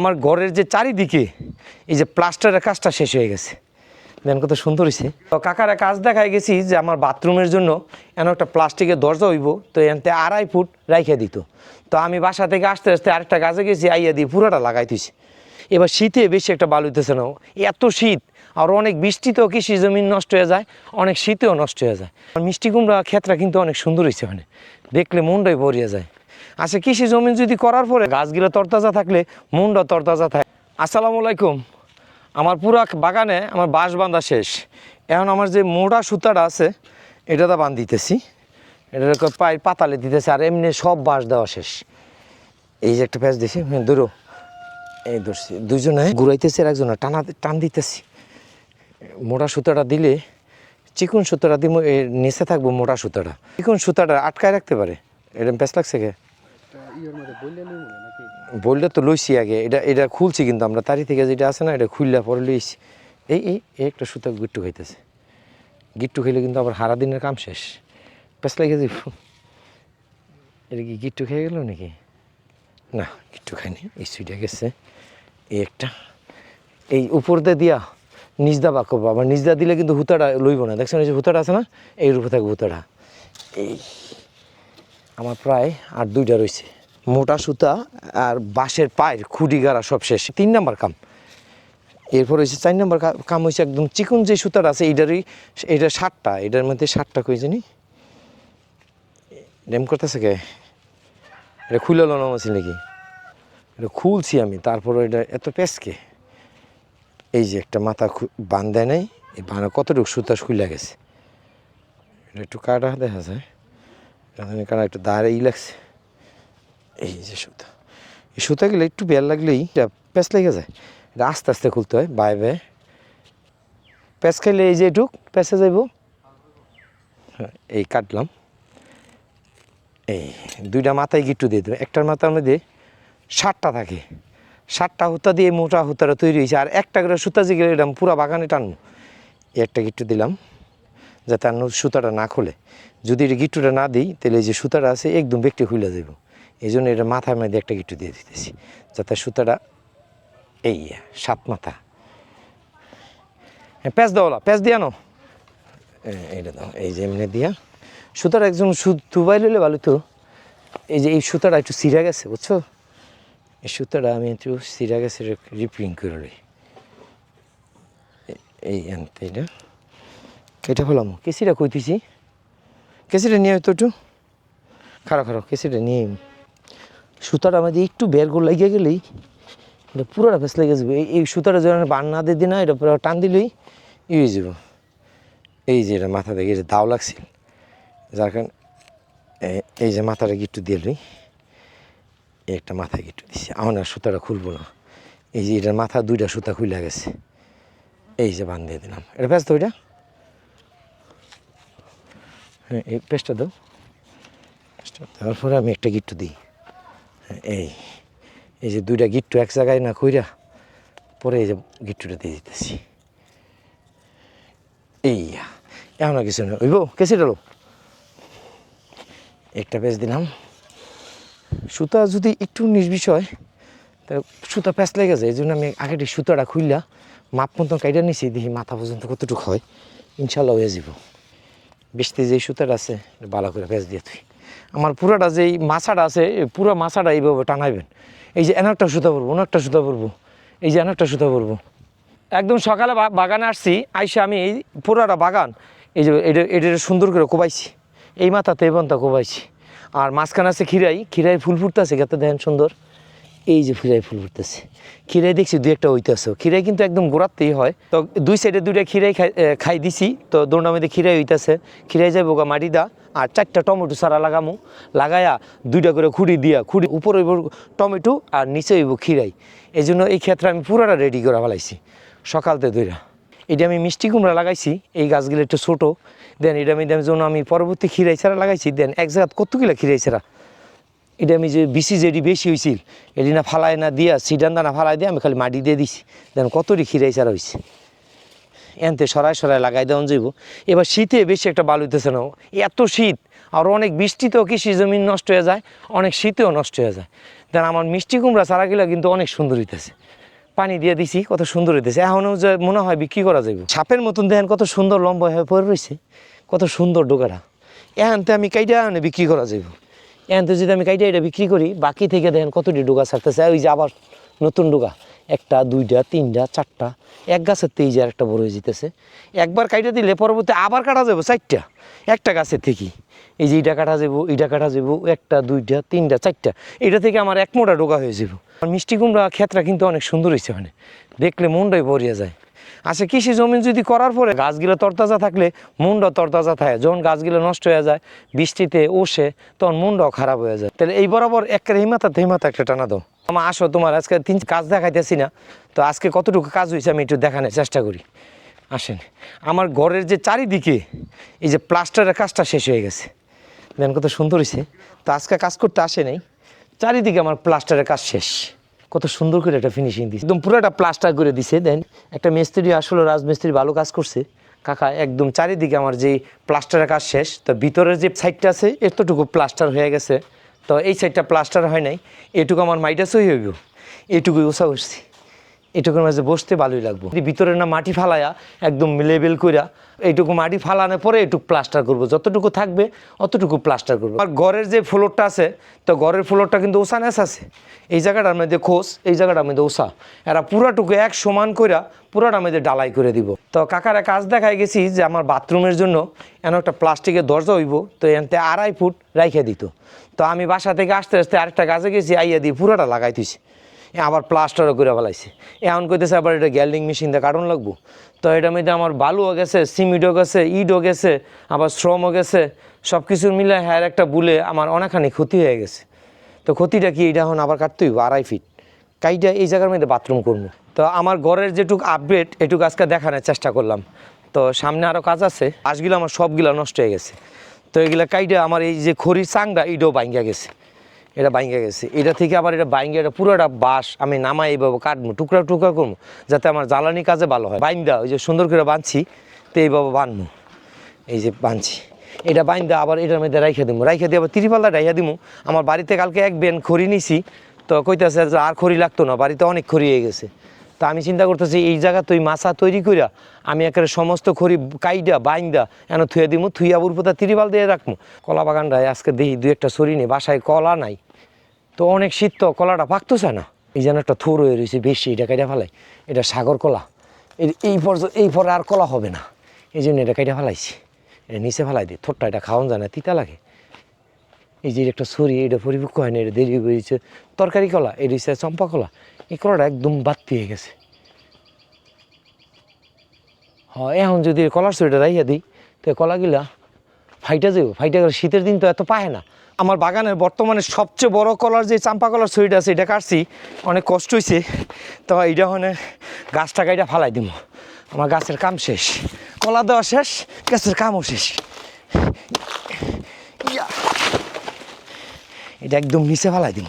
আমার ঘরের যে চারিদিকে এই যে প্লাস্টারের কাজটা শেষ হয়ে গেছে। দেন কত সুন্দর হয়েছে তো কাকারা কাজ দেখায় গেছি যে আমার বাথরুমের জন্য এন একটা প্লাস্টিকের দরজা হইব, তো এনতে আড়াই ফুট রাইখে দিত। তো আমি বাসা থেকে আসতে আসতে আরেকটা কাজে গেছি, আইয়া দিয়ে পুরাটা লাগাই দিছি। এবার শীতে বেশি একটা বালু হইতেছে না। এত শীত, আর অনেক বৃষ্টিতেও কৃষি জমি নষ্ট হয়ে যায়, অনেক শীতেও নষ্ট হয়ে যায়। আর মিষ্টি কুমড়া ক্ষেত্রা কিন্তু অনেক সুন্দর হয়েছে মানে। দেখলে মনটাই ভরিয়ে যায়। আচ্ছা কৃষি জমি যদি করার পরে গাছগুলো তরতাজা থাকলে মনটা তরতাজা থাকে। আসসালামু আলাইকুম। আমার পুরা বাগানে আমার বাঁশ বাঁধা শেষ। এখন আমার যে মোটা সুতাটা আছে, এটাতে বান্ধিতেছি এটা পায়ে পাতালে দিতেছে, আর এমনি সব বাঁশ দেওয়া শেষ। এই যে একটা প্যাচ দিছি হ্যাঁ দূরও এই ধরছি। দুজনে ঘুরাইতেছে আর একজনে টানা টান দিতেছি। মোটা সুতাটা দিলে চিকন সুতাটা দিব এর নিচে থাকব মোটা সুতাটা। চিকন সুতাটা আটকায় রাখতে পারে। এরকম প্যাচ লাগছে কে? বললে তো লইছি আগে। এটা এটা খুলছি কিন্তু আমরা। তারি থেকে যেটা আছে না, এটা খুললা পরে লইছি। এই এই একটা সুতা গিট্টু খাইতেছে। গিট্টু খেলে কিন্তু আবার হারা দিনের কাম শেষ। পেস লাগে যাব এটা কি গিট্টু খেয়ে গেল নাকি? না, গিট্টু খাইনি। এই সুইটা গেছে। এই একটা। এই উপর দিয়ে দিয়া নিজদা বাক্য আবার নিজদা দিলে কিন্তু হুতাটা লইব না। দেখছেন এই যে হুতাটা আছে না? এই রূপে থাকবে হুতাটা। এই, আমার প্রায় আর দুইটা রয়েছে মোটা সুতা আর বাঁশের পায়ের খুঁটি গাড়া সব শেষ। তিন নাম্বার কাম। এরপর হয়েছে চার নাম্বার কাম হয়েছে একদম চিকন যে সুতাটা আছে, এইটারই এটা ষাটটা, এটার মধ্যে ষাটটা কই জানি? ডেম করতেছে কে? এটা খুলে লো নামাছি নাকি? এটা খুলছি আমি, তারপর এটা এত পেসকে এই যে একটা মাথা খু- বান দেয় নাই, এই বানা কতটুকু সুতা খুলে গেছে? এটা একটু কাটা দেখা যায়। কারণ একটু দাঁড়াই লাগছে। এই যে সুতা। এই সুতা গেলে একটু বেল লাগলেই এটা প্যাঁচ লেগে যায়। এটা আস্তে আস্তে খুলতে হয় বাই বাই প্যাঁচ খাইলে এই যে এটুক প্যাঁচে যাইব। হ্যাঁ, এই কাটলাম। এই দুইটা মাথায় গিট্টু দিয়ে দেবে। একটার মাথার মধ্যে ষাটটা থাকে। ষাটটা হুতা দিয়ে মোটা হুতারা তৈরি হয়েছে। আর একটা করে সুতা যে গেলে এরকম পুরো বাগানে টানবো। একটা গিট্টু দিলাম যাতে আর সুতাটা না খোলে। যদি এটা গিট্টুটা না দিই তাহলে এই যে সুতাটা আছে একদম ব্যক্তি খুলে যাব এই জন্য এটা মাথার মধ্যে একটা গিট্টু দিয়ে দিতেছি, যাতে সুতাটা এই, সাত মাথা। হ্যাঁ প্যাঁচ দাও প্যাঁচ দিয়া নো এইটা দাও, এই যে এমনি দিয়া। সুতাটা একজন তুবাই লইলে ভালো তো। এই যে এই সুতাটা একটু সিরা গেছে, বুঝছ? এই সুতাটা আমি একটু সিরা গেছে রিপিং করে লই। এই আনতে, এটা। এটা হলাম কেসিটা কইতেছি কেসিটা নিয়ে হয়তো একটু। খারাপ খারাপ কেসিটা নিয়ে। সুতাটা আমাদের একটু বের করে লাগিয়ে গেলেই এটা পুরোটা ফেস লেগে যাবে। এই সুতাটা যখন বান না দিয়ে না, এটা পুরো টান দিলেই ই হয়ে যাব। এই যে এটা মাথা এই যে দাও লাগছিল যার কারণে এই যে মাথাটা গিট্টু দিয়ে লই, এই একটা মাথায় গিট্টু দিছি। আমার আর সুতাটা খুলবো না। এই যে এটার মাথা দুইটা সুতা খুলে গেছে। এই যে বান দিয়ে দিলাম। এটা ব্যস্ত ওইটা হ্যাঁ এই পেস্টটা দাও। দেওয়ার পরে আমি একটা গিট্টু দিই। এই এই যে দুইটা গিট্টু এক জায়গায় না কইরা পরে এই যে গিট্টুটা দিয়ে দিতেছি। এই আর কিছু না। ওইব কেসি ডালো একটা পেঁচ দিলাম। সুতা যদি একটু নির্বিষয় তা সুতা প্যাঁচ লেগে যায় এই জন্য আমি আগে সুতাটা খুললা মাপ মতন কাইটা নিছি, দেখি মাথা পর্যন্ত কতটুকু হয়। ইনশাল্লাহ হয়ে যাব বৃষ্টি যে সুতাটা আছে ভালো করে প্যাঁচ দিয়ে তুই আমার পুরাটা যে এই মাছাটা আছে পুরো মাছাটা এইভাবে টানাইবেন। এই যে একটা সুতা পরবো অন্য একটা সুতা পরবো। এই যে একটা সুতা পরবো। একদম সকালে বাগানে আসছি, আইসে আমি এই পুরাটা বাগান, এই যে এটা এটা সুন্দর করে কোবাইছি। এই মাথাতে এই কোবাইছি। আর মাঝখানে আছে খিরাই খিরাই ফুল ফুটতেছে গাতে দেখেন সুন্দর। এই যে খিরাই ফুল ফুটতেছে। খিরাই দেখছি দুই একটা হইতেছে খিরাই কিন্তু একদম গোড়াতেই হয়। তো দুই সাইডে দুইটা খিরাই খাই দিছি। তো দোনটার মধ্যে খিরাই হইতেছে। খিরাই যাব গা মাটি দা আর চারটা টমেটো সারা লাগামু। লাগায়া দুইটা করে খুঁড়ি দিয়া, খুঁড়ি উপরে টমেটো আর নিচে হইব খিরাই এই জন্য এই ক্ষেত্রে আমি পুরোটা রেডি করে ফেলাইছি, সকালতে দুইটা এটা আমি মিষ্টি কুমড়া লাগাইছি, এই গাছগুলো একটু ছোটো। দেন এটা আমি দেন জন্য আমি পরবর্তী খিরাই ছাড়া লাগাইছি। দেন এক জায়গা কতগুলো খিরাই ছাড়া? এটা আমি যে বিসি যেটি বেশি হয়েছিল এটি না ফালাই না দিয়া সিডান দানা ফালাই দিয়ে আমি খালি মাটি দিয়ে দিছি। দেন কতটি খিরাই ছাড়া হয়েছে এনতে সরাই সরাই লাগাই দেওয়া যাইব। এবার শীতে বেশি একটা বালু হইতেছে না। এত শীত, আর অনেক বৃষ্টিতেও কৃষি জমি নষ্ট হয়ে যায়, অনেক শীতেও নষ্ট হয়ে যায়। দেন আমার মিষ্টি কুমড়া চারাগুলো কিন্তু অনেক সুন্দর হইতেছে। পানি দিয়ে দিছি, কত সুন্দর হইতেছে। এখনও যে মনে হয় বিক্রি করা যাইব। সাপের মতন দেখেন কত সুন্দর লম্বা হয়ে পড়ে রয়েছে কত সুন্দর ডোকাটা এখানতে আমি কাইটা আনে বিক্রি করা যাইব। এখানতে যদি আমি কাইটা এটা বিক্রি করি, বাকি থেকে দেখেন কতটি ডোকা ছাড়তেছে, ওই যে আবার নতুন ডোকা একটা, দুইটা, তিনটা, চারটা। এক গাছের তেই যে একটা বড় হয়ে যেতেছে। একবার কাইটা দিলে পরবর্তী আবার কাটা যাব, চারটা। একটা গাছের থেকে। এই যে এইটা কাটা যাব, এইটা কাটা যাব, একটা, দুইটা, তিনটা, চারটা। এটা থেকে আমার এক মোটা ডোকা হয়ে যাব। আর মিষ্টি কুমড়া ক্ষেত্রা কিন্তু অনেক সুন্দর হয়েছে মানে। দেখলে মনটাই ভরিয়া যায়। আচ্ছা কৃষি জমি যদি করার পরে গাছগুলো তরতাজা থাকলে মনটা তরতাজা থাকে, যখন গাছগুলো নষ্ট হয়ে যায়, বৃষ্টিতে ওষে, তখন মনটাও খারাপ হয়ে যায়। তাহলে এই বরাবর একটা হিমাতা হিমাতা একটা টানা দাও। আমার আসো, তোমার আজকে তিন কাজ দেখাইতেছি না, তো আজকে কতটুকু কাজ হয়েছে আমি একটু দেখানোর চেষ্টা করি। আসেন, আমার ঘরের যে চারিদিকে, এই যে প্লাস্টারের কাজটা শেষ হয়ে গেছে। দেন কত সুন্দর হয়েছে তো আজকে কাজ করতে আসে নাই, চারিদিকে আমার প্লাস্টারের কাজ শেষ। কত সুন্দর করে একটা ফিনিশিং দিছে। একদম পুরোটা প্লাস্টার করে দিছে। দেন একটা মিস্ত্রি আসলে, রাজমিস্ত্রি ভালো কাজ করছে। কাকা, একদম চারিদিকে আমার যে প্লাস্টারের কাজ শেষ, তো ভিতরের যে সাইডটা আছে, এতটুকু প্লাস্টার হয়ে গেছে। তো এই সাইডটা প্লাস্টার হয় নাই। এটুকু আমার মাইটাসই হইব। এটুকুই ওষা উঠছি এটুকুর মাঝে বসতে ভালোই লাগবো। ভিতরে না মাটি ফালায়া, একদম লেবেল কইরা এইটুকু মাটি ফালানোর পরে এটুকু প্লাস্টার করব। যতটুকু থাকবে, অতটুকু প্লাস্টার করব। আর ঘরের যে ফ্লোরটা আছে, তো ঘরের ফ্লোরটা কিন্তু ওষা নেস আছে। এই জায়গাটার মধ্যে খোস, এই জায়গাটার মধ্যে ওষা এরা পুরাটুকু এক সমান কইরা পুরাটার মধ্যে ডালাই করে দিব। তো কাকারা কাজ দেখায় গেছি যে আমার বাথরুমের জন্য এন একটা প্লাস্টিকের দরজা হইব, তো এনতে আড়াই ফুট রাইখে দিত। তো আমি বাসা থেকে আসতে আসতে আরেকটা গাছে গেছি, আইয়া দিয়ে পুরাটা লাগাই আবার প্লাস্টারও করে ফেলাইছে। এখন কইতেছে আবার এটা গ্যাল্ডিং মেশিন দিয়ে কারণ লাগবো। তো এটার মধ্যে আমার বালুও গেছে সিমিটও গেছে, ইটও গেছে, আবার শ্রমও গেছে সব কিছু মিলে হ্যার একটা বুলে আমার অনেকখানি ক্ষতি হয়ে গেছে। তো ক্ষতিটা কি এটা এখন আবার কাটতে হইব আড়াই ফিট কাইটা এই জায়গার মধ্যে বাথরুম করব। তো আমার ঘরের যেটুক আপডেট এটুকু আজকে দেখানোর চেষ্টা করলাম। তো সামনে আরও কাজ আছে, আজগুলো আমার সবগুলা নষ্ট হয়ে গেছে। তো এগুলা কাইটা আমার এই যে খড়ির চাংটা ইটাও বাইঙ্গা গেছে। এটা বাইঙ্গা গেছে। এটা থেকে আবার এটা বাইঙ্গা এটা পুরোটা বাঁশ আমি নামাই এইভাবে কাটবো, টুকরা টুকরা করব, যাতে আমার জ্বালানি কাজে ভালো হয়। বাইন্দা, ওই যে সুন্দর করে বাঁধছি, তো এইভাবে বাঁধবো। এই যে বাঁধছি। এটা বাইন্দা আবার এটার মধ্যে রাইখা দিব। রাইখা দিয়ে আবার তিরিপাল্লা রাইখা দিব। আমার বাড়িতে কালকে এক বেন খড়ি নিছি, তো কইতেছে আর খড়ি লাগতো না, বাড়িতে অনেক খড়ি হয়ে গেছে। তা আমি চিন্তা করতেছি, এই জায়গা তুই মাছা তৈরি করিয়া আমি একেবারে সমস্ত খড়ি কাইডা, বাইন্দা, এন থুয়ে দিব থুইয়া বুরপোতা তিরিবাল দিয়ে রাখব কলা বাগানটায় আজকে দেখি দু একটা সরি নেই বাসায় কলা নাই। তো অনেক শীত তো, কলাটা পাকতেছে না। এই যেন একটা থোর হয়ে রয়েছে বেশি, এটা কেটে ফেলাই। এটা সাগর কলা। এই পর্যন্ত এই পরে আর কলা হবে না। এই জন্য এটা কেটে ফেলাইছি। এটা নিচে ফেলাই দিই। থোরটা এটা খাওয়ান যায় না, তিতা লাগে। এই যে একটা ছড়ি এটা পরিপক্ক হয় না, এটা দেরি হয়েছে তরকারি কলা, এটা হচ্ছে চম্পা কলা। এই কলাটা একদম বাদ পেয়ে গেছে। হ্যাঁ এখন যদি কলার ছড়িটা রাইয়া দিই, তো কলাগুলা ফাইটা যাব ফাইটা গেলে শীতের দিন তো এত পায় না। আমার বাগানের বর্তমানে সবচেয়ে বড় কলার যে চাম্পা কলার ছড়িটা আছে, এটা কাটছি। অনেক কষ্ট হয়েছে তো এইটা মানে গাছটা কাইটা ফালাই দিব আমার গাছের কাম শেষ। কলা দেওয়া শেষ, গাছের কামও শেষ। এটা একদম নিচে ফালাই দিব।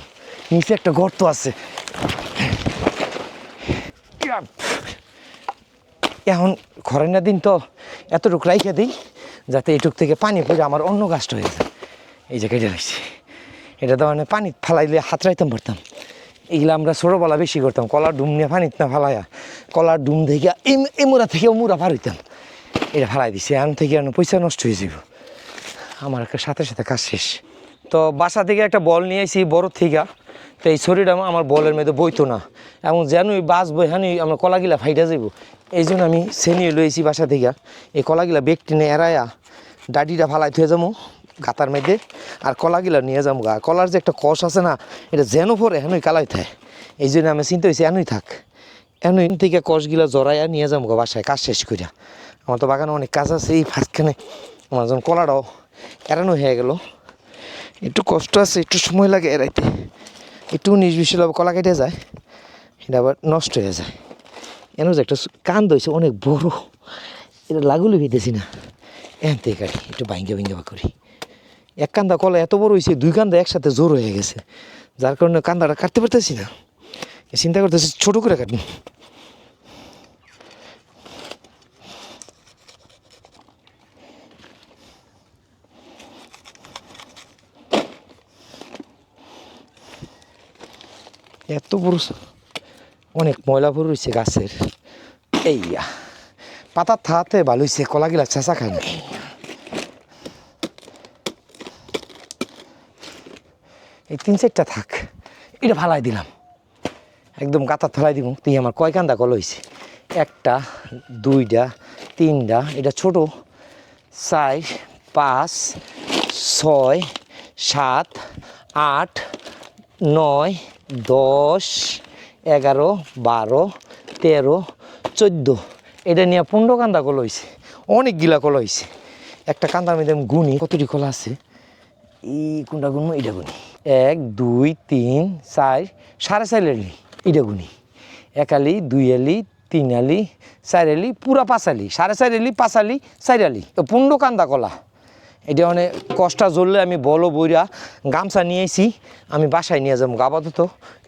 নিচে একটা গর্ত আছে। এখন খরাইনা দিন তো এতটুকু রাইখে দিই, যাতে এটুক থেকে পানি পড়ে আমার অন্য গাছটা হয়ে যায়। এই যে কেটে রাখছি। এটা তো মানে পানি ফালাইলে হাত রাইতাম পারতাম। এইগুলো আমরা ছোটোবেলা বেশি করতাম। কলার ডুম নিয়ে পানিত না ফালাইয়া কলার ডুম থেকে এই মুরা থেকে মুরা পার হইতাম। এটা ফালাই দিছি। এখন থেকে পয়সা নষ্ট হয়ে যাব আমার একটা সাথে সাথে কাজ শেষ। তো বাসা থেকে একটা বল নিয়ে আসি বড় থেকে। তো এই শরীরটা আমার বলের মধ্যে বইতো না। এবং যেনই বাস বই হানি আমার কলাগিলা ফাইটা যাইব। এই জন্য আমি সেনিয়ে লইছি বাসা থেকে। এই কলাগিলা বেগ নিয়ে এড়াইয়া ডাডিটা ফালাই থুয়ে যাব গাতার মধ্যে, আর কলাগিলা নিয়ে যাব গা। কলার যে একটা কষ আছে না, এটা যেন পরে হেনই কালাই থাকে এই জন্য আমি চিন্তা হয়েছি এনই থাক। এনই থেকে কষগুলা জড়াইয়া নিয়ে যাব গা বাসায়, কাজ শেষ করিয়া আমার তো বাগানে অনেক কাজ আছে, এই ফার্স্টখানে আমার যখন কলাটাও এড়ানো হয়ে গেল। একটু কষ্ট আছে, একটু সময় লাগে এড়াইতে। একটু উনিশ বিশ কলা কেটে যায় এটা আবার নষ্ট হয়ে যায়। এন যে একটা কান্দ হয়েছে অনেক বড়। এটা লাগুলি হইতেছি না। এন থেকে কাটি একটু ভাঙ্গা ভাঙ্গা করি। এক কান্দা কলা এত বড় হয়েছে দুই কান্দা একসাথে জোর হয়ে গেছে। যার কারণে কান্দাটা কাটতে পারতেছি না। চিন্তা করতেছি, ছোট করে কাটবো। এত বড় অনেক ময়লা ভরে রয়েছে গাছের। এইয়া পাতা থাতে ভালো হয়েছে কলা গিলা চেঁচা খায় না এই তিন চারটা থাক, এটা ফালাই দিলাম। একদম গাতা ফেলাই দিব, তুই আমার কয় কান্দা কল হয়েছে একটা, দুইটা, তিনটা, এটা ছোট। চার, পাঁচ, ছয়, সাত, আট, নয় দশ, এগারো, বারো, তেরো, চোদ্দ। এটা নিয়ে পনেরো কান্দা কল হয়েছে অনেকগুলা কল হয়েছে একটা কান্দার মধ্যে আমি গুনি, কতটি কলা আছে? এই কোনটা গুনবো? এটা গুনি। এক, দুই, তিন, চার, সাড়ে চার আলি। এটা গুনি। এক আলি, দুই আলি, তিন আলি, চার আলি, পুরা পাঁচ আলি। সাড়ে চার আলি, পাঁচ আলি, চার আলি। পনেরো কান্দা কলা। এটা মানে কষ্টা জ্বললে আমি বলো বইরা, গামছা নিয়েছি, আমি বাসায় নিয়ে যাব আপাতত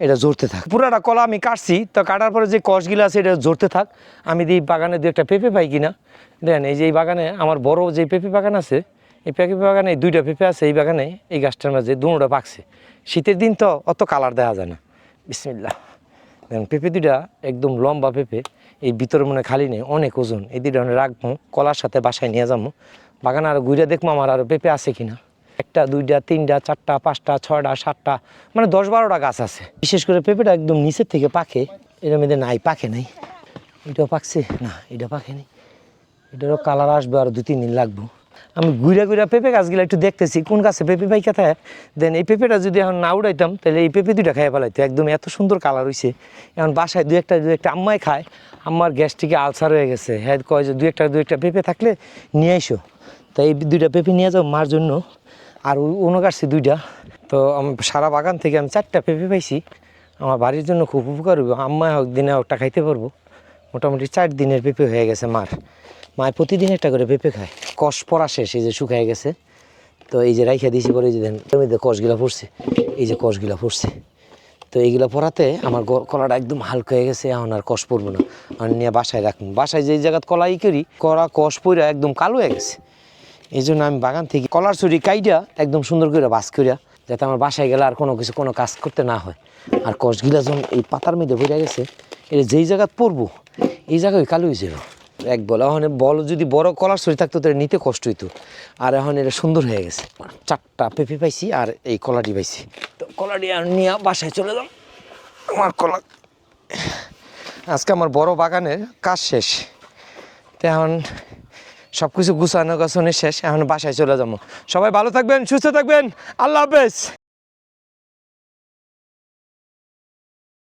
এটা জড়তে থাক। পুরাটা কলা আমি কাটছি, তো কাটার পরে যে কষগুলো আছে এটা জড়তে থাক। আমি দিই বাগানে দু একটা পেঁপে পাই কিনা, দেখেন এই যে এই বাগানে, আমার বড় যে পেঁপে বাগান আছে, এই পেঁপে বাগানে দুইটা পেঁপে আছে, এই বাগানে এই গাছটার মাঝে দুটা পাকছে। শীতের দিন তো অত কালার দেখা যায় না। বিসমিল্লা দেখেন পেঁপে দুইটা একদম লম্বা পেঁপে, এই ভিতরে মনে খালি নেই, অনেক ওজন। এই আমি রাখব, কলার সাথে বাসায় নিয়ে যাব। বাগান আর ঘুরে দেখব আমার আরও পেঁপে আছে কিনা। একটা, দুইটা, তিনটা, চারটা, পাঁচটা, ছয়টা, সাতটা মানে দশ বারোটা গাছ আছে। বিশেষ করে পেঁপেটা একদম নিচের থেকে পাকে এর মধ্যে নাই, পাকে নাই। এটাও পাকছে? না, এটা পাকে নেই। এটারও কালার আসবে আর দু তিন দিন লাগবো। আমি ঘুরে ঘুরে পেঁপে গাছগুলো একটু দেখতেছি, কোন গাছে পেঁপে পাইকা থাকে? দেন এই পেঁপেটা যদি এখন না উড়াইতাম, তাহলে এই পেঁপে দুইটা খাইয়ে ফেলাইতো। একদম এত সুন্দর কালার হয়েছে এখন বাসায় দু একটা দু একটা আম্মাই খায় আম্মার গ্যাস্ট্রিকে আলসার হয়ে গেছে। হ্যাঁ কয় যে দু একটা দু একটা পেঁপে থাকলে নিয়ে আইসো। তাই এই দুইটা পেঁপে নিয়ে যাও মার জন্য। আর অন্য গাছছে দুইটা। তো আমি সারা বাগান থেকে আমি চারটা পেঁপে পাইছি। আমার বাড়ির জন্য খুব উপকার হবে আম্মা হোক, দিনে একটা খাইতে পারব। মোটামুটি চার দিনের পেঁপে হয়ে গেছে মার। মায়ের প্রতিদিন একটা করে পেঁপে খায়। কষ পড়া শেষ, এই যে শুকায় গেছে। তো এই যে রাইখা দিয়েছি পরে এই যে দেন কষগুলা পড়ছে। এই যে কষগুলা পড়ছে। তো এইগুলো পড়াতে আমার কলাটা একদম হালকা হয়ে গেছে, এখন আর কষ পড়ব না। আর নিয়ে বাসায় রাখুন বাসায় যেই জায়গাত কলা ই করি, করা কষ পড়া একদম কালো হয়ে গেছে। এই জন্য আমি বাগান থেকে কলার চুরি কাইটা একদম সুন্দর করে বাস করিয়া যাতে আমার বাসায় গেলে আর কোনো কিছু, কোনো কাজ করতে না হয়। আর কষগুলা যখন এই পাতার মধ্যে ভরে গেছে এটা যেই জায়গাত পড়ব, এই জায়গায় কালো হয়ে যাবে এক বল। এখন বল যদি বড় কলার চুরি থাকতো, তাহলে নিতে কষ্ট হইতো। আর এখন এটা সুন্দর হয়ে গেছে। চারটা পেঁপে পাইছি আর এই কলাটি পাইছি। তো কলাটি আর নিয়ে বাসায় চলে যাম আমার কলা আজকে আমার বড় বাগানের কাজ শেষ। তো এখন সব কিছু গুছানো গাছানো শেষ। এখন বাসায় চলে যাব। সবাই ভালো থাকবেন, সুস্থ থাকবেন। আল্লাহ হাফেজ।